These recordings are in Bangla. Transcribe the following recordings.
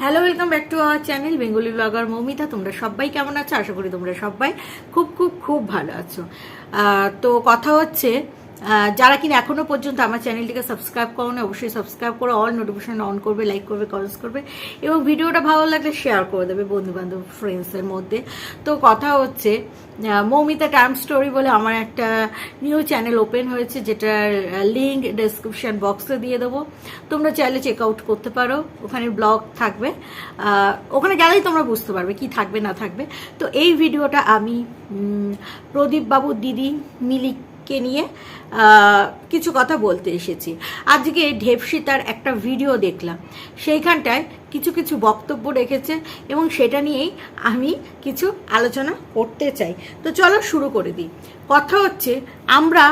Hello welcome back to our channel Bengali blogger Moumita তোমরা সবাই কেমন আছো? আশা করি তোমরা সবাই খুব খুব খুব ভালো আছো। তো কথা হচ্ছে যারা কিনা এখনও পর্যন্ত আমার চ্যানেলটিকে সাবস্ক্রাইব করো না অবশ্যই সাবস্ক্রাইব করে অল নোটিফিকেশন অন করবে লাইক করবে কমেন্টস করবে এবং ভিডিওটা ভালো লাগলে শেয়ার করে দেবে বন্ধু বান্ধব ফ্রেন্ডসের মধ্যে। তো কথা হচ্ছে মৌমিতা টার্ম স্টোরি বলে আমার একটা নিউ চ্যানেল ওপেন হয়েছে যেটার লিঙ্ক ডেসক্রিপশন বক্সে দিয়ে দেবো। তোমরা চাইলে চেক আউট করতে পারো ওখানে ব্লগ থাকবে। ওখানে গেলেই তোমরা বুঝতে পারবে কি থাকবে না থাকবে। তো এই ভিডিওটা আমি উম, প্রদীপ বাবুর দিদি মিলিকে নিয়ে কিছু কথা বলতে এসেছি। আজকে ঢেপসিতার একটা ভিডিও দেখলাম। সেইখানটায় কিছু কিছু বক্তব্য রেখেছে এবং সেটা নিয়েই আমি কিছু আলোচনা করতে চাই। তো চলো শুরু করে দিই। কথা হচ্ছে, আমরা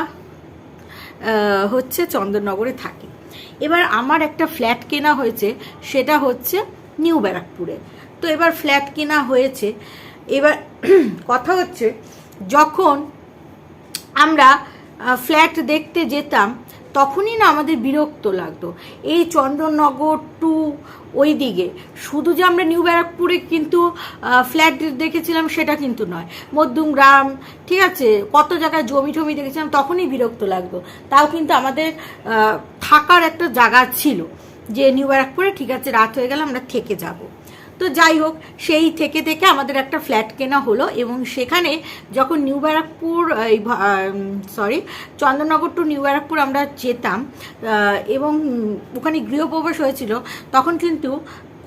হচ্ছে চন্দননগরে থাকি। এবার আমার একটা ফ্ল্যাট কেনা হয়েছে, সেটা হচ্ছে নিউ ব্যারাকপুরে। তো এবার ফ্ল্যাট কেনা হয়েছে। এবার, কথা হচ্ছে, যখন আমরা ফ্ল্যাট দেখতে যেতাম, তখনই না আমাদের বিরক্ত লাগতো। এই চন্দননগর টু ওই দিকে শুধু যে আমরা নিউ ব্যারাকপুরে কিন্তু ফ্ল্যাট দেখেছিলাম, সেটা কিন্তু নয়। মধ্যমগ্রাম, ঠিক আছে, কত জায়গায় জমি টমি দেখেছিলাম, তখনই বিরক্ত লাগতো। তাও কিন্তু আমাদের থাকার একটা জায়গা ছিল। যে নিউ ব্যারাকপুরে ঠিক আছে, রাত হয়ে গেলে আমরা থেকে যাব। তো যাই হোক, সেই থেকে থেকে আমাদের একটা ফ্ল্যাট কেনা হলো এবং সেখানে যখন New Barrackpore sorry Chandannagar to New Barrackpore আমরা যেতাম এবং ওখানে গৃহপ্রবেশ হয়েছিল, তখন কিন্তু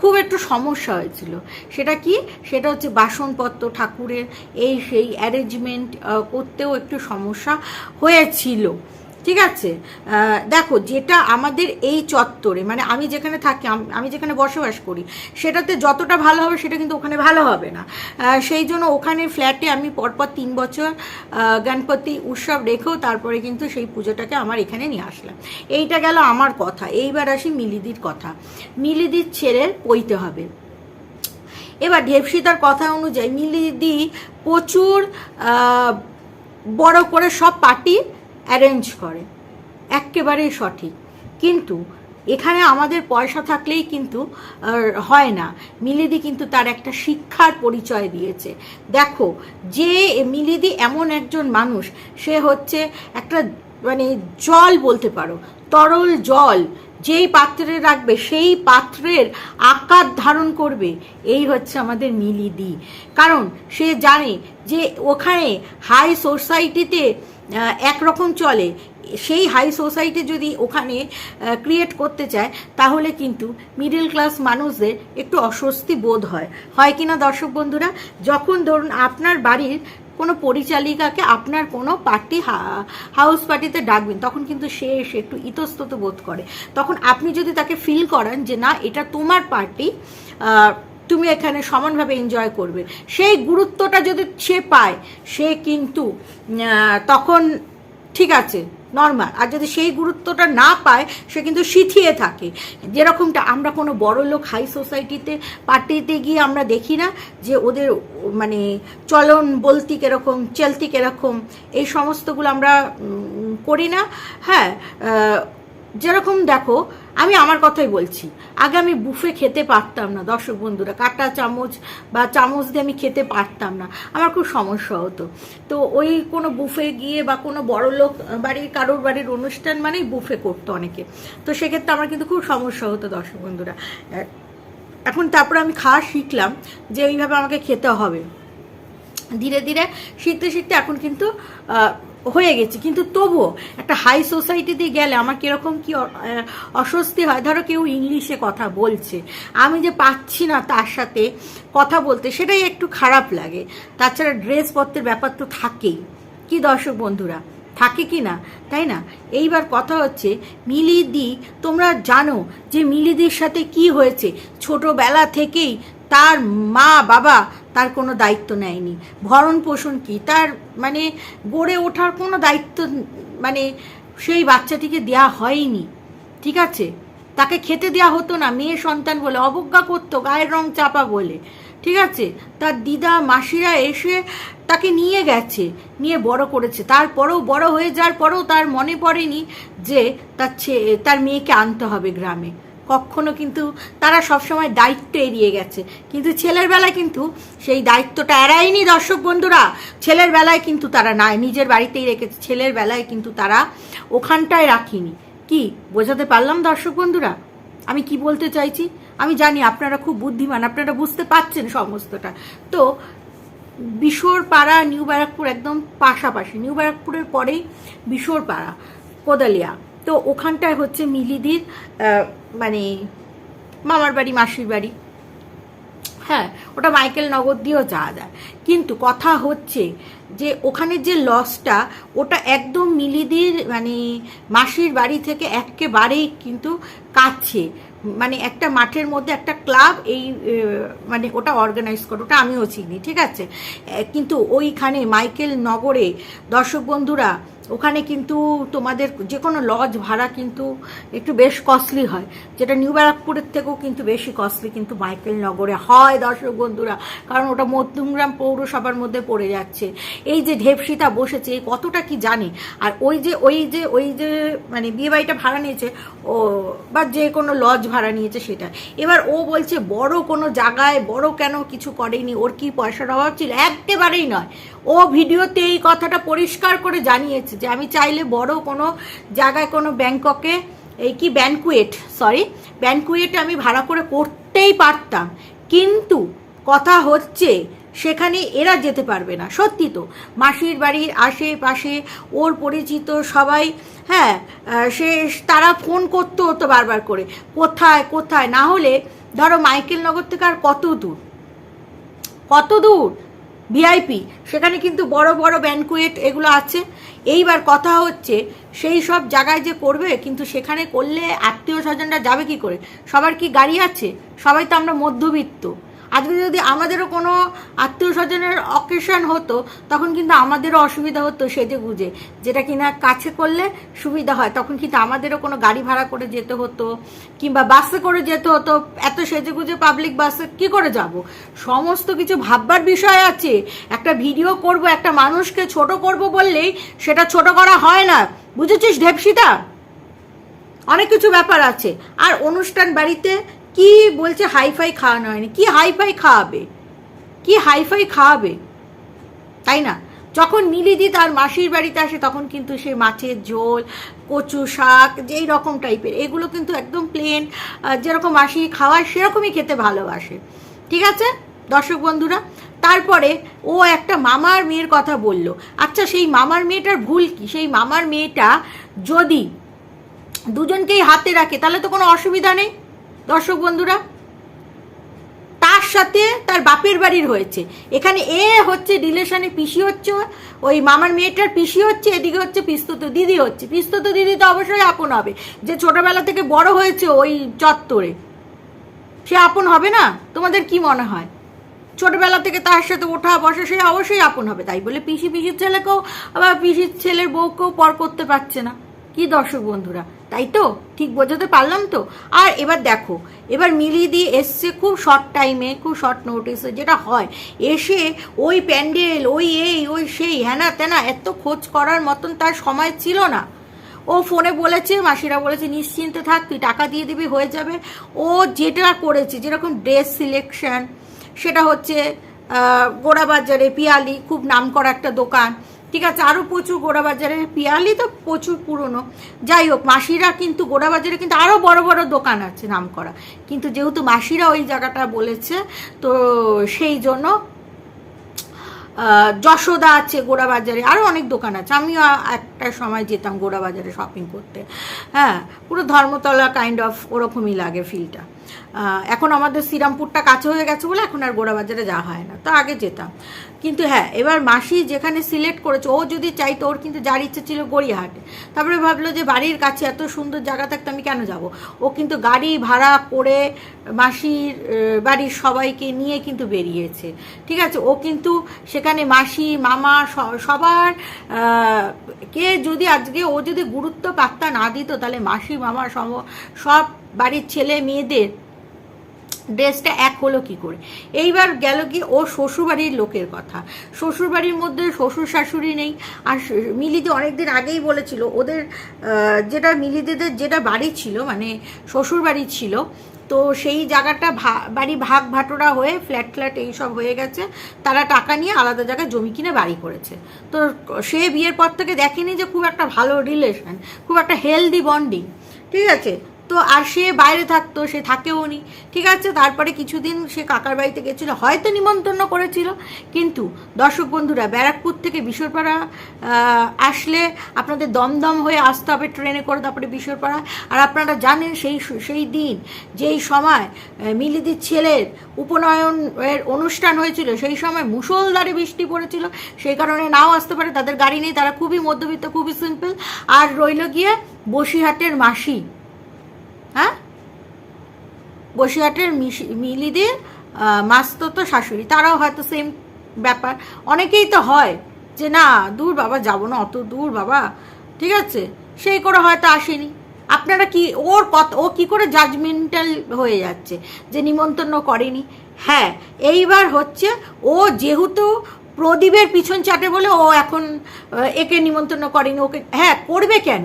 খুব একটু সমস্যা হয়েছিল। সেটা কি? সেটা হচ্ছে বাসনপত্র, ঠাকুরের এই সেই অ্যারেঞ্জমেন্ট করতেও একটু সমস্যা হয়েছিল। ঠিক আছে? দেখো, যেটা আমাদের এই চত্বরে মানে আমি যেখানে থাকি, আমি যেখানে বসবাস করি, সেটাতে যতটা ভালো হবে, সেটা কিন্তু ওখানে ভালো হবে না। সেই জন্য ওখানে ফ্ল্যাটে আমি পরপর তিন বছর গণপতি উৎসব রেখেও তারপরে কিন্তু সেই পুজোটাকে আমার এখানে নিয়ে আসলাম। এইটা গেল আমার কথা। এইবার আসি মিলিদির কথা। মিলিদির ছেড়ে পইতে হবে। এবার ঢেপসিতার কথা অনুযায়ী মিলিদি প্রচুর বড় করে সব পার্টি অ্যারেঞ্জ করে। একেবারেই সঠিক। কিন্তু এখানে আমাদের পয়সা থাকলেই কিন্তু হয় না। মিলিদি কিন্তু তার একটা শিক্ষার পরিচয় দিয়েছে। দেখো, যে মিলিদি এমন একজন মানুষ, সে হচ্ছে একটা মানে জল বলতে পারো, তরল জল। যেই পাত্রে রাখবে, সেই পাত্রের আকার ধারণ করবে। এই হচ্ছে আমাদের মিলিদি। কারণ সে জানে যে ওখানে হাই সোসাইটিতে একরকম চলে। সেই হাই সোসাইটি যদি ওখানে ক্রিয়েট করতে চায়, তাহলে কিন্তু মিডল ক্লাস মানুষদের একটু অস্বস্তি বোধ হয়। হয় কি না দর্শক বন্ধুরা? যখন ধরুন আপনার বাড়ির কোনো পরিচালিকাকে আপনার কোনো পার্টি হাউস পার্টিতে ডাকবেন, তখন কিন্তু সে এসে একটু ইতস্তত বোধ করে। তখন আপনি যদি তাকে ফিল করেন যে, না, এটা তোমার পার্টি তুমি এখানে সমানভাবে এনজয় করবে। সেই গুরুত্বটা যদি সে পায়, সে কিন্তু তখন ঠিক আছে। নর্মাল আর যদি সেই গুরুত্বটা না পায়, সে কিন্তু শিথিয়ে থাকে। যেরকমটা আমরা কোনো বড় লোক হাই সোসাইটিতে পার্টিতে গিয়ে আমরা দেখি না যে ওদের মানে চলন বলতি কীরকম, চলতি কীরকম, এই সমস্তগুলো আমরা করি না। হ্যাঁ যেরকম দেখো আমি আমার কথাই বলছি। আগে আমি বুফে খেতে পারতাম না, দর্শক বন্ধুরা। কাটা চামচ বা চামচ দিয়ে আমি খেতে পারতাম না। আমার খুব সমস্যা হতো। তো ওই কোনো বুফে গিয়ে বা কোনো বড় লোক বাড়ির, কারোর বাড়ির অনুষ্ঠান মানেই বুফে করতো অনেকে। তো সেক্ষেত্রে আমার কিন্তু খুব সমস্যা হতো, দর্শক বন্ধুরা। এখন তারপরে আমি খাওয়া শিখলাম যে এইভাবে আমাকে খেতে হবে। ধীরে ধীরে শিখতে শিখতে এখন কিন্তু হয়ে গেছে। কিন্তু তবুও একটা হাই সোসাইটিতে গেলে আমার কীরকম কি অস্বস্তি হয়? ধরো কেউ ইংলিশে কথা বলছে। আমি যে পাচ্ছি না তার সাথে কথা বলতে, সেটাই একটু খারাপ লাগে। তাছাড়া ড্রেসপত্রের ব্যাপার তো থাকেই। কি দর্শক বন্ধুরা? থাকে কি না? তাই না? এইবার কথা হচ্ছে, মিলিদি, তোমরা জানো যে মিলিদির সাথে কি হয়েছে? ছোটবেলা থেকেই তার মা বাবা তার কোনো দায়িত্ব নেয়নি। ভরণ পোষণ কি? তার মানে গড়ে ওঠার কোনো দায়িত্ব মানে সেই বাচ্চাটিকে দেয়া হয়নি। ঠিক আছে? তাকে খেতে দেওয়া হতো না, মেয়ে সন্তান বলে, অবজ্ঞা করতো, গায়ের রং চাপা বলে। ঠিক আছে? তার দিদা, মাসিরা এসে তাকে নিয়ে গেছে, নিয়ে বড় করেছে। তারপরেও বড় হয়ে যাওয়ার পরেও তার মনে পড়েনি যে তার ছে, তার মেয়েকে আনতে হবে গ্রামে। কখনো কিন্তু তারা সবসময় দায়িত্ব এড়িয়ে গেছে। কিন্তু ছেলের বেলায় কিন্তু সেই দায়িত্বটা এড়ায়নি দর্শক বন্ধুরা। ছেলের বেলায় কিন্তু তারা না, নিজের বাড়িতেই রেখেছে। ছেলের বেলায় কিন্তু তারা ওখানটায় রাখিনি। কি, বোঝাতে পারলাম দর্শক বন্ধুরা? আমি কি বলতে চাইছি? আমি জানি আপনারা খুব বুদ্ধিমান, আপনারা বুঝতে পারছেন সমস্তটা। তো বিশোরপাড়া, নিউ ব্যারাকপুর একদম পাশাপাশি। নিউ ব্যারাকপুরের পরেই বিশোরপাড়া, কোদালিয়া। তো ওখানটায় হচ্ছে মিলিদির মানে মামার বাড়ি, মাসির বাড়ি। হ্যাঁ ওটা মাইকেল নগর দিয়েও যাওয়া যায়। কিন্তু কথা হচ্ছে যে ওখানে যে লসটা, ওটা একদম মিলিদির মানে মাসির বাড়ি থেকে একেবারেই কিন্তু কাছে। মানে একটা মাঠের মধ্যে একটা ক্লাব, এই মানে ওটা অর্গানাইজ করে, ওটা আমিও চিনি, ঠিক আছে? কিন্তু ওইখানে মাইকেল নগরে দর্শক বন্ধুরা ওখানে কিন্তু তোমাদের যে কোনো লজ ভাড়া কিন্তু একটু বেশ কস্টলি হয়। যেটা নিউ ব্যারাকপুরের থেকেও কিন্তু বেশি কস্টলি কিন্তু মাইকেল নগরে হয় দর্শক বন্ধুরা, কারণ ওটা মধ্যমগ্রাম পৌরসভার মধ্যে পড়ে যাচ্ছে। এই যে ঢেপসিতা বসেছে, এই কতটা কি জানে? আর ওই যে ওই যে ওই যে মানে বিয়ে বাড়িটা ভাড়া নিয়েছে, ও, বা যে কোনো লজ ভাড়া নিয়েছে সেটা। এবার ও বলছে, বড় কোনো জায়গায় বড় কেন কিছু করেনি, ওর কি পয়সার অভাব ছিল? একেবারেই নয়। ও ভিডিওতে এই কথাটা পরিষ্কার করে জানিয়েছে যে আমি চাইলে বড় কোনো জায়গায় কোনো ব্যাংককে, এই কি ব্যানকুয়েট সরি ব্যানকুয়েট আমি ভাড়া করে করতেই পারতাম। কিন্তু কথা হচ্ছে সেখানে এরা যেতে পারবে না। সত্যি তো, মাসির বাড়ির আশেপাশে ওর পরিচিত সবাই হ্যাঁ সে, তারা ফোন করতো হতো বারবার করে, কোথায় কোথায়? না হলে ধরো মাইকেল নগর থেকে আর কত দূর? কত দূর? ভিআইপি সেখানে কিন্তু বড় বড় ব্যানকুয়েট এগুলো আছে। এইবার কথা হচ্ছে, সেই সব জায়গায় যে করবে, কিন্তু সেখানে করলে আত্মীয় স্বজনরা যাবে কি করে? সবার কি গাড়ি আছে? সবাই তো আমরা মধ্যবিত্ত। আজকে যদি আমাদেরও কোনো আত্মীয় স্বজনের অকেশন হতো, তখন কিন্তু আমাদেরও অসুবিধা হতো সেজে গুজে। যেটা কিনা কাছে করলে সুবিধা হয়, তখন কিন্তু আমাদেরও কোনো গাড়ি ভাড়া করে যেতে হতো, কিংবা বাসে করে যেতে হতো। এত সেজে গুজে পাবলিক বাসে কি করে যাব? সমস্ত কিছু ভাববার বিষয় আছে। একটা ভিডিও করব, একটা মানুষকে ছোট করব বললেই সেটা ছোট করা হয় না। বুঝেছিস ঢেপসিতা অনেক কিছু ব্যাপার আছে। আর অনুষ্ঠান বাড়িতে কি বলছে হাইফাই খাওয়ানো হয়নি? কি হাইফাই খাওয়াবে? কি হাইফাই খাওয়াবে? তাই না? যখন মিলিদি তার মাসির বাড়িতে আসে, তখন কিন্তু সে মাছের ঝোল, কচু শাক, যেই রকম টাইপের, এগুলো কিন্তু একদম প্লেন যেরকম মাসি খাওয়ায়, সেরকমই খেতে ভালোবাসে। ঠিক আছে? দর্শক বন্ধুরা, তারপরে ও একটা মামার মেয়ের কথা বলল। আচ্ছা সেই মামার মেয়েটার ভুল কি? সেই মামার মেয়েটা যদি দুজনকেই হাতে রাখে, তাহলে তো কোনো অসুবিধা নেই। দর্শক বন্ধুরা, তার সাথে তার বাপের বাড়ির হয়েছে। এখানে এ হচ্ছে রিলেশনে পিসি হচ্ছে, ওই মামার মেয়েটার পিসি হচ্ছে, এদিকে হচ্ছে পিস্তত দিদি হচ্ছে। পিস্তত দিদি তো অবশ্যই আপন হবে। যে ছোটবেলা থেকে বড় হয়েছে ওই চত্বরে। সে আপন হবে না? তোমাদের কি মনে হয়? ছোটবেলা থেকে তার সাথে ওঠা বসা, সে অবশ্যই আপন হবে। তাই বলে পিসি পিসির ছেলেকেও, আবার পিসির ছেলের বউকেও পর করতে পারছে না। কি দর্শক বন্ধুরা? তাই তো? ঠিক বোঝাতে পারলাম তো? আর এবার দেখো, এবার মিলিয়ে দিয়ে এসছে খুব শর্ট টাইমে খুব শর্ট নোটিসে যেটা হয়, এসে ওই প্যান্ডেল, ওই এই, ওই সেই হ্যানা তেনা, এত খোঁজ করার মতন তার সময় ছিল না। ও ফোনে বলেছে, মাসিরা বলেছে, নিশ্চিন্তে থাক, তুই টাকা দিয়ে দিবি, হয়ে যাবে। ও যেটা করেছে, যেরকম ড্রেস সিলেকশন সেটা হচ্ছে গোড়াবাজারে পিয়ালি, খুব নাম করা একটা দোকান। ঠিক আছে আরও প্রচুর গোড়াবাজারে, পিয়ালি তো প্রচুর পুরনো। যাই হোক, মাসিরা কিন্তু গোড়াবাজারে কিন্তু আরও বড় বড় দোকান আছে নাম করা কিন্তু যেহেতু মাসিরা ওই জায়গাটা বলেছে, তো সেই জন্য যশোদা আছে গোড়াবাজারে আরও অনেক দোকান আছে। আমিও একটা সময় যেতাম গোড়াবাজারে শপিং করতে। হ্যাঁ পুরো ধর্মতলা কাইন্ড অফ ওরকমই লাগে ফিলটা এখন আমাদের শ্রীরামপুরটা কাছে হয়ে গেছে বলে এখন আর গোড়াবাজারে যাওয়া হয় না। তো আগে যেতাম। কিন্তু হ্যাঁ এবার মাসি যেখানে সিলেক্ট করেছে, ও যদি চাইতো, ওর কিন্তু যার ইচ্ছে ছিল গড়িয়াহাটে। তারপরে ভাবলো যে বাড়ির কাছে এত সুন্দর জায়গা থাকতে আমি কেন যাব? ও কিন্তু গাড়ি ভাড়া করে মাসির বাড়ির সবাইকে নিয়ে কিন্তু বেরিয়েছে। ঠিক আছে, ও কিন্তু সেখানে মাসি, মামা সবার কে যদি আজকে ও যদি গুরুত্ব পাত্তা না দিত, তাহলে মাসি, মামা সব বাড়ির ছেলে মেয়েদের ড্রেসটা এক হলো কি করে? এইবার গেল কি ও শ্বশুরবাড়ির লোকের কথা। শ্বশুরবাড়ির মধ্যে শ্বশুর শাশুড়ি নেই। আর মিলিদি অনেকদিন আগেই বলেছিল, ওদের যেটা মিলিদিদের যেটা বাড়ি ছিল মানে শ্বশুরবাড়ি ছিল, তো সেই জায়গাটা ভা- বাড়ি ভাগ ভাটোরা হয়ে ফ্ল্যাট ফ্ল্যাট এইসব হয়ে গেছে। তারা টাকা নিয়ে আলাদা জায়গায় জমি কিনে বাড়ি করেছে। তো সে বিয়ের পর থেকে দেখেনি যে খুব একটা ভালো রিলেশন খুব একটা হেলদি বন্ডিং ঠিক আছে? তো আর সে বাইরে থাকতো, সে থাকেও নি। ঠিক আছে? তারপরে কিছুদিন সে কাকার বাড়িতে গেছিল, হয়তো নিমন্ত্রণ করেছিল। কিন্তু দর্শক বন্ধুরা, ব্যারাকপুর থেকে বিশ্বরপাড়া আসলে আপনাদের দমদম হয়ে আসতে হবে ট্রেনে করে তারপরে বিশ্বরপাড়া আর আপনারা জানেন সেই সেই দিন যেই সময় মিলিদির ছেলের উপনয়নের অনুষ্ঠান হয়েছিল, সেই সময় মুষলধারে বৃষ্টি পড়েছিল। সেই কারণে নাও আসতে পারে, তাদের গাড়ি নেই, তারা খুবই মধ্যবিত্ত, খুবই সিম্পল। আর রইল গিয়ে বসিরহাটের মাসি। হ্যাঁ? বসিরহাটের মিলিদের আহ, মাস্ততো শাশুড়ি তারাও হয়তো সেম ব্যাপার। অনেকেই তো হয় যে না দূর বাবা যাব না অত দূর বাবা ঠিক আছে? সেই করে হয়তো আসেনি। আপনারা কি ওর কত ও কি করে জাজমেন্টাল হয়ে যাচ্ছে যে নিমন্ত্রণ করেনি? হ্যাঁ এইবার হচ্ছে ও যেহেতু প্রদীপের পিছন চাটে বলে ও এখন একে নিমন্ত্রণ করেনি ওকে হ্যাঁ করবে কেন?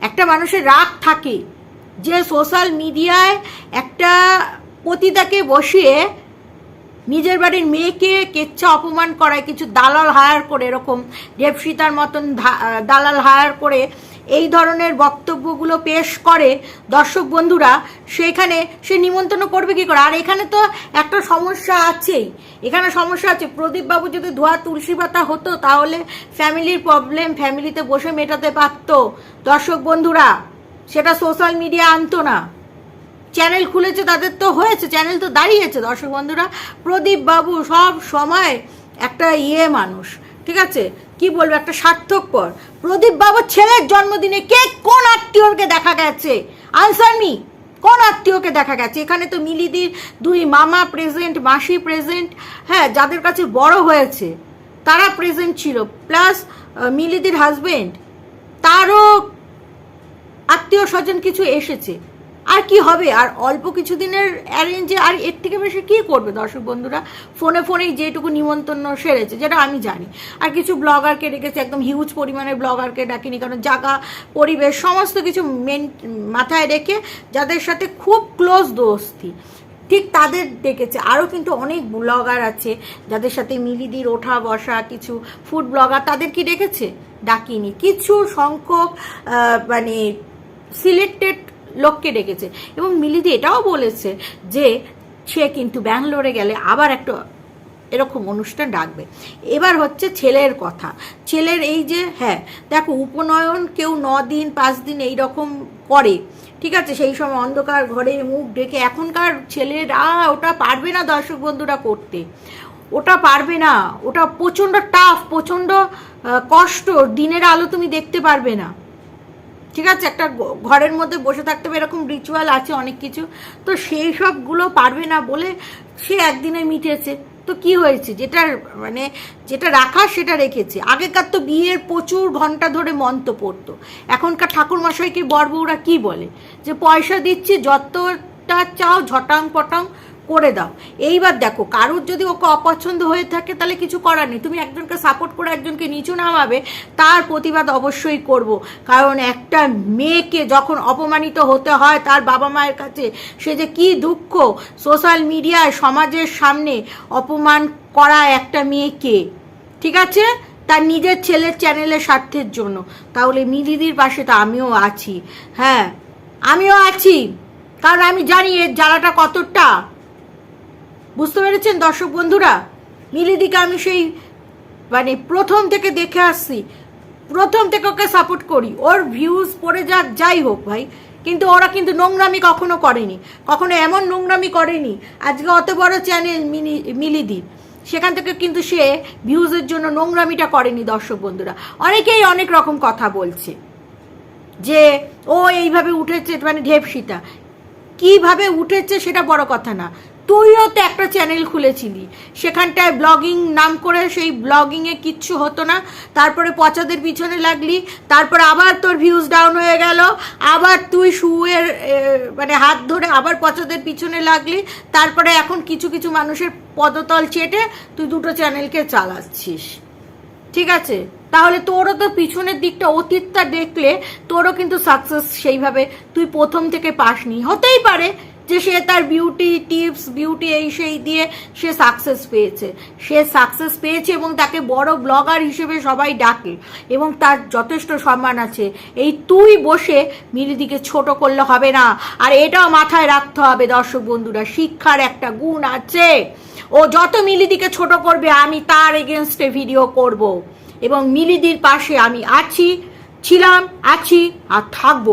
একটা মানুষের রাগ থাকে। যে সোশ্যাল মিডিয়ায় একটা পতিতাকে বসিয়ে নিজের বাড়ির মেয়েকে কেচ্ছা অপমান করায়, কিছু দালাল হায়ার করে, এরকম দেবসীতার মতন দালাল হায়ার করে এই ধরনের বক্তব্যগুলো পেশ করে দর্শক বন্ধুরা, সেখানে সে নিমন্ত্রণ করবে কি করে? আর এখানে তো একটা সমস্যা আছেই। এখানে সমস্যা আছে, প্রদীপবাবু যদি ধোয়া তুলসী পাতা হতো, তাহলে ফ্যামিলির প্রবলেম ফ্যামিলিতে বসে মেটাতে পারতো। দর্শক বন্ধুরা সেটা সোশ্যাল মিডিয়া আনতো না। চ্যানেল খুলেছে, তাদের তো হয়েছে, চ্যানেল তো দাঁড়িয়েছে। দর্শক বন্ধুরা, প্রদীপ বাবু সব সময় একটা ইয়ে মানুষ, ঠিক আছে? কি বলব, একটা সার্থকপর প্রদীপ বাবুর ছেলের জন্মদিনে কে কোন আত্মীয়কে দেখা গেছে? আনসার মি কোন আত্মীয়কে দেখা গেছে? এখানে তো মিলিদির দুই মামা প্রেজেন্ট মাসি প্রেজেন্ট হ্যাঁ যাদের কাছে বড় হয়েছে, তারা প্রেজেন্ট ছিল। প্লাস মিলিদির হাজবেন্ড তারও আত্মীয় স্বজন কিছু এসেছে। আর কি হবে? আর অল্প কিছুদিনের অ্যারেঞ্জে আর এর থেকে বেশি কি করবে দর্শক বন্ধুরা? ফোনে ফোনেই যেটুকু নিমন্ত্রণ সেরেছে, যেটা আমি জানি। আর কিছু ব্লগারকে ডেকেছে, একদম হিউজ পরিমাণের ব্লগারকে ডাকিনি, কারণ জায়গা পরিবেশ, সমস্ত কিছু মেন মাথায় রেখে যাদের সাথে খুব ক্লোজ দোস্তি, ঠিক তাদের ডেকেছে। আরও কিন্তু অনেক ব্লগার আছে যাদের সাথে মিলিদির ওঠা বসা, কিছু ফুড ব্লগার তাদের কি ডেকেছে? ডাকিনি। কিছু সংখ্যক মানে সিলেক্টেড লোককে ডেকেছে। এবং মিলিদি এটাও বলেছে যে, সে কিন্তু ব্যাঙ্গালোরে গেলে আবার একটা এরকম অনুষ্ঠান ডাকবে। এবার হচ্ছে ছেলের কথা। ছেলের এই যে হ্যাঁ দেখো উপনয়ন কেউ ন দিন পাঁচ দিন এই রকম করে। ঠিক আছে, সেই সময় অন্ধকার ঘরে মুখ ডেকে এখনকার ছেলেরা ওটা পারবে না দর্শক বন্ধুরা করতে। ওটা পারবে না। ওটা প্রচণ্ড টাফ প্রচণ্ড কষ্ট। দিনের আলো তুমি দেখতে পারবে না। ঠিক আছে, একটা ঘরের মধ্যে বসে থাকতে হবে, এরকম রিচুয়াল আছে অনেক কিছু। তো সেই সবগুলো পারবে না বলে সে একদিনে মিটেছে। তো কি হয়েছে? যেটা মানে যেটা রাখা, সেটা রেখেছে। আগেকার তো বিয়ের প্রচুর ঘণ্টা ধরে মন্ত পড়তো। এখনকার ঠাকুর মশাইকে বরবউরা কি বলে? যে পয়সা দিচ্ছি, যতটা চাও ঝটাং পটাং করে দাও। এইবার দেখো, কারোর যদি ওকে অপছন্দ হয়ে থাকে, তাহলে কিছু করার নেই। তুমি একজনকে সাপোর্ট করে একজনকে নিচু নামাবে, তার প্রতিবাদ অবশ্যই করব। কারণ একটা মেয়েকে যখন অপমানিত হতে হয় তার বাবা মায়ের কাছে, সে যে কি দুঃখ। সোশ্যাল মিডিয়ায় সমাজের সামনে অপমান করা একটা মেয়েকে, ঠিক আছে? তার নিজের ছেলের চ্যানেলের স্বার্থের জন্য। তাহলে মিলিদির পাশে তো আমিও আছি। হ্যাঁ আমিও আছি। কারণ আমি জানি এর জ্বালাটা কতটা। বুঝতে পেরেছেন, দর্শক বন্ধুরা? মিলিদিকে আমি সেই মানে প্রথম থেকে দেখে আসছি। প্রথম থেকে ওকে সাপোর্ট করি। ওর ভিউজ পড়ে যাক, যাই হোক ভাই। কিন্তু ওরা কিন্তু নোংরামি কখনো করেনি। কখনো এমন নোংরামি করেনি। আজকে অত বড় চ্যানেল মিনি মিলিদি সেখান থেকে কিন্তু সে ভিউজের জন্য নোংরামিটা করেনি, দর্শক বন্ধুরা। অনেকেই অনেক রকম কথা বলছে যে, ও এইভাবে উঠেছে মানে ঢেপসিতা কীভাবে উঠেছে সেটা বড় কথা না। তুইও তো একটা চ্যানেল খুলেছিলি। সেখানটায় ব্লগিং নাম করে সেই ব্লগিংয়ে কিচ্ছু হতো না। তারপরে পচাদের পিছনে লাগলি, তারপর আবার তোর ভিউজ ডাউন হয়ে গেল, আবার তুই শুয়ের মানে হাত ধরে আবার পচাদের পিছনে লাগলি, তারপরে এখন কিছু কিছু মানুষের পদতল চেটে তুই দুটো চ্যানেলকে চালাচ্ছিস। ঠিক আছে? তাহলে তোরও তো পিছনের দিকটা অতীতটা দেখলে তোরও কিন্তু সাকসেস সেইভাবে তুই প্রথম থেকে পাসনি। হতেই পারে যে সে তার বিউটি টিপস বিউটি এই সেই দিয়ে সে সাকসেস পেয়েছে। সে সাকসেস পেয়েছে এবং তাকে বড় ব্লগার হিসেবে সবাই ডাকে এবং তার যথেষ্ট সম্মান আছে। এই তুই বসে মিলিদিকে ছোট করলে হবে না। আর এটাও মাথায় রাখতে হবে দর্শক বন্ধুরা, শিক্ষার একটা গুণ আছে। ও যত মিলিদিকে ছোট করবে, আমি তার এগেনস্টে ভিডিও করব। এবং মিলিদির পাশে আমি আছি, ছিলাম, আছি আর থাকব।